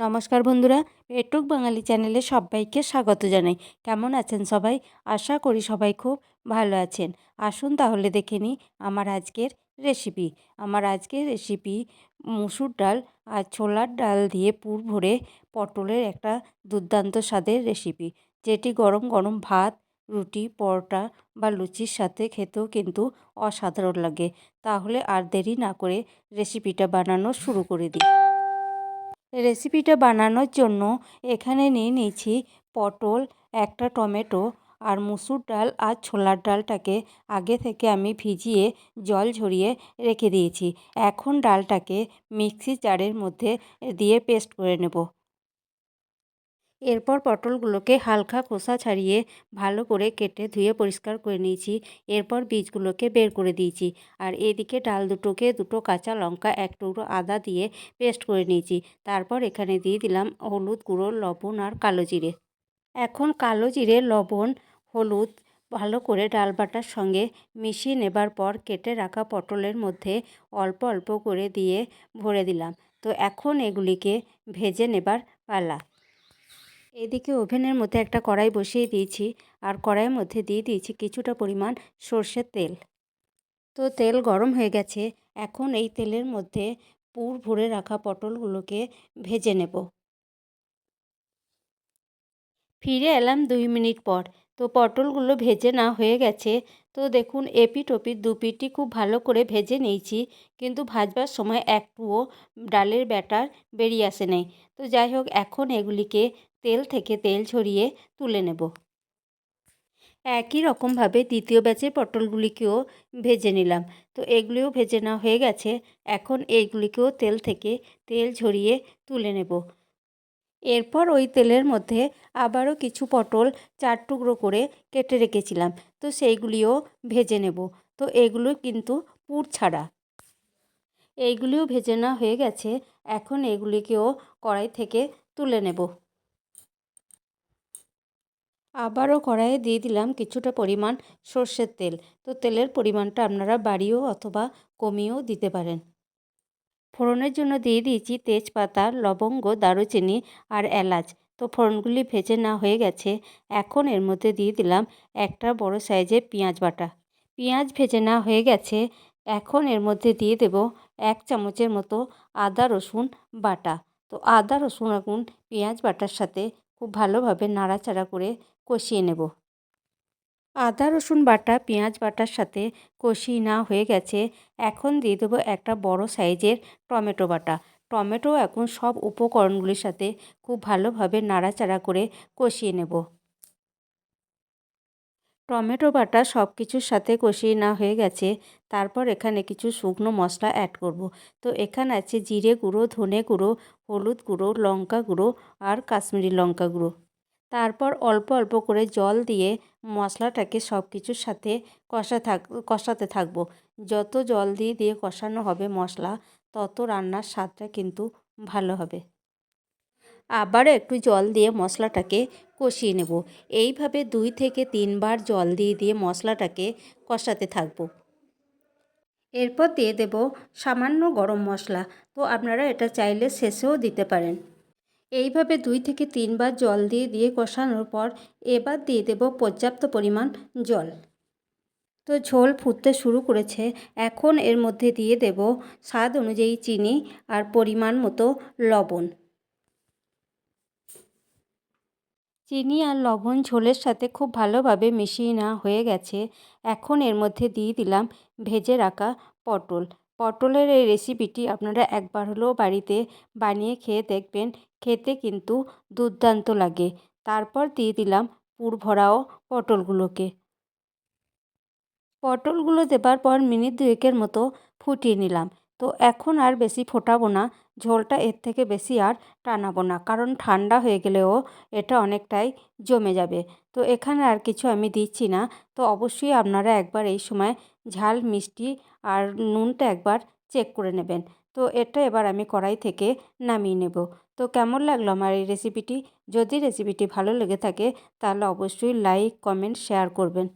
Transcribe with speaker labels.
Speaker 1: নমস্কার বন্ধুরা পেটুক বাঙালি চ্যানেলে সবাইকে স্বাগত জানাই। কেমন আছেন সবাই? আশা করি সবাই খুব ভালো আছেন। আসুন তাহলে দেখে নিই আমার আজকের রেসিপি আমার আজকের রেসিপি মুসুর ডাল আর ছোলার ডাল দিয়ে পুর ভরে পটলের একটা দুর্দান্ত স্বাদের রেসিপি যেটি গরম গরম ভাত, রুটি, পরোটা বা লুচির সাথে খেতেও কিন্তু অসাধারণ লাগে। তাহলে আর দেরি না করে রেসিপিটা বানানো শুরু করে দিই। রেসিপিটা বানানোর জন্য এখানে নিয়ে নিয়েছি পটল, একটা টমেটো আর মুসুর ডাল আর ছোলার ডালটাকে। আগে থেকে আমি ভিজিয়ে জল ঝরিয়ে রেখে দিয়েছি। এখন ডালটাকে মিক্সি জারের মধ্যে দিয়ে পেস্ট করে নেব। এরপর পটলগুলোকে হালকা খোসা ছাড়িয়ে ভালো করে কেটে ধুয়ে পরিষ্কার করে নিয়েছি। এরপর বীজগুলোকে বের করে দিয়েছি। আর এদিকে ডাল দুটোকে দুটো কাঁচা লঙ্কা, এক টুকরো আদা দিয়ে পেস্ট করে নিয়েছি। তারপর এখানে দিয়ে দিলাম হলুদ গুঁড়ো, লবণ আর কালো জিরে। এখন কালো জিরে, লবণ, হলুদ ভালো করে ডাল বাটার সঙ্গে মিশিয়ে নেবার পর কেটে রাখা পটলের মধ্যে অল্প অল্প করে দিয়ে ভরে দিলাম। তো এখন এগুলিকে ভেজে নেবার পালা। এদিকে ওভেনের মধ্যে একটা কড়াই বসিয়ে দিয়েছি আর কড়াইয়ের মধ্যে দিয়ে দিয়েছি কিছুটা পরিমাণ সর্ষের তেল। তো তেল গরম হয়ে গেছে, এখন এই তেলের মধ্যে পুর ভরে রাখা পটলগুলোকে ভেজে নেব। ফিরে এলাম দুই মিনিট পর। তো পটলগুলো ভেজে না হয়ে গেছে, তো দেখুন এপিট দু পিঠই খুব ভালো করে ভেজে নিয়েছি, কিন্তু ভাজবার সময় একটুও ডালের ব্যাটার বেরিয়ে আসে নেই। তো যাই হোক, এখন এগুলিকে তেল থেকে তেল ছড়িয়ে তুলে নেব। একই রকমভাবে দ্বিতীয় ব্যাচের পটলগুলিকেও ভেজে নিলাম। তো এগুলিও ভেজে নেওয়া হয়ে গেছে। এখন এইগুলিকেও তেল থেকে তেল ঝরিয়ে তুলে নেব। এরপর ওই তেলের মধ্যে আবারও কিছু পটল চার টুকরো করে কেটে রেখেছিলাম। তো সেইগুলিও ভেজে নেব। তো এগুলো কিন্তু পুর ছাড়া। এইগুলিও ভেজে নেওয়া হয়ে গেছে। এখন এগুলিকেও কড়াই থেকে তুলে নেব। আবারও কড়াইয়ে দিয়ে দিলাম কিছুটা পরিমাণ সর্ষের তেল। তো তেলের পরিমাণটা আপনারা বাড়িও অথবা কমিয়েও দিতে পারেন। ফোড়নের জন্য দিয়ে দিয়েছি তেজপাতা, লবঙ্গ, দারুচিনি আর এলাচ। তো ফোড়নগুলি ভেজে না হয়ে গেছে। এখন এর মধ্যে দিয়ে দিলাম একটা বড় সাইজের পেঁয়াজ বাটা। পেঁয়াজ ভেজে না হয়ে গেছে। এখন এর মধ্যে দিয়ে দেব এক চামচের মতো আদা রসুন বাটা। তো আদা, রসুন এখন পেঁয়াজ বাটার সাথে খুব ভালোভাবে নাড়াচাড়া করে কষিয়ে নেব। আদা, রসুন বাটা, পেঁয়াজ বাটার সাথে কষিয়ে না হয়ে গেছে, এখন দিয়ে দেবো একটা বড় সাইজের টমেটো বাটা। টমেটো এখন সব উপকরণগুলির সাথে খুব ভালোভাবে নাড়াচাড়া করে কষিয়ে নেব। টমেটো বাটা সব কিছুর সাথে কষিয়ে না হয়ে গেছে, তারপর এখানে কিছু শুকনো মশলা অ্যাড করব। তো এখানে আছে জিরে গুঁড়ো, ধনে গুঁড়ো, হলুদ গুঁড়ো, লঙ্কা গুঁড়ো আর কাশ্মীরি লঙ্কা গুঁড়ো। তারপর অল্প অল্প করে জল দিয়ে মশলাটাকে সব কিছুর সাথে কষা থাক, কষাতে থাকব। যত জল দিয়ে দিয়ে কষানো হবে মশলা, তত রান্নার স্বাদটা কিন্তু ভালো হবে। আবারও একটু জল দিয়ে মশলাটাকে কষিয়ে নেব। এইভাবে দুই থেকে তিনবার জল দিয়ে দিয়ে মশলাটাকে কষাতে থাকব। এরপর দিয়ে দেব সামান্য গরম মশলা। তো আপনারা এটা চাইলে শেষেও দিতে পারেন। এইভাবে দুই থেকে তিনবার জল দিয়ে দিয়ে কষানোর পর এবার দিয়ে দেব পর্যাপ্ত পরিমাণ জল। তো ঝোল ফুটতে শুরু করেছে। এখন এর মধ্যে দিয়ে দেব স্বাদ অনুযায়ী চিনি আর পরিমাণ মতো লবণ। চিনি আর লবণ ঝোলের সাথে খুব ভালোভাবে মিশিয়ে নেওয়া হয়ে গেছে। এখন এর মধ্যে দিয়ে দিলাম ভেজে রাখা পটল। পটলের এই রেসিপিটি আপনারা একবার হলেও বাড়িতে বানিয়ে খেয়ে দেখবেন। খেতে কিন্তু দুর্দান্ত লাগে। তারপর দিয়ে দিলাম পুর ভরাও পটলগুলোকে। পটলগুলো দেবার পর মিনিট দুয়েকের মতো ফুটিয়ে নিলাম। তো এখন আর বেশি ফোটাবো না। ঝোলটা এর থেকে বেশি আর টানাবো না, কারণ ঠান্ডা হয়ে গেলেও এটা অনেকটাই জমে যাবে। তো এখানে আর কিছু আমি দিচ্ছি না। তো অবশ্যই আপনারা একবার এই সময় ঝাল, মিষ্টি আর নুনটা একবার চেক করে নেবেন। তো এটা এবার আমি কড়াই থেকে নামিয়ে নেব। তো কেমন লাগল আমার এই রেসিপিটি যদি রেসিপিটি ভালো লেগে থাকে তাহলে অবশ্যই লাইক কমেন্ট শেয়ার করবেন।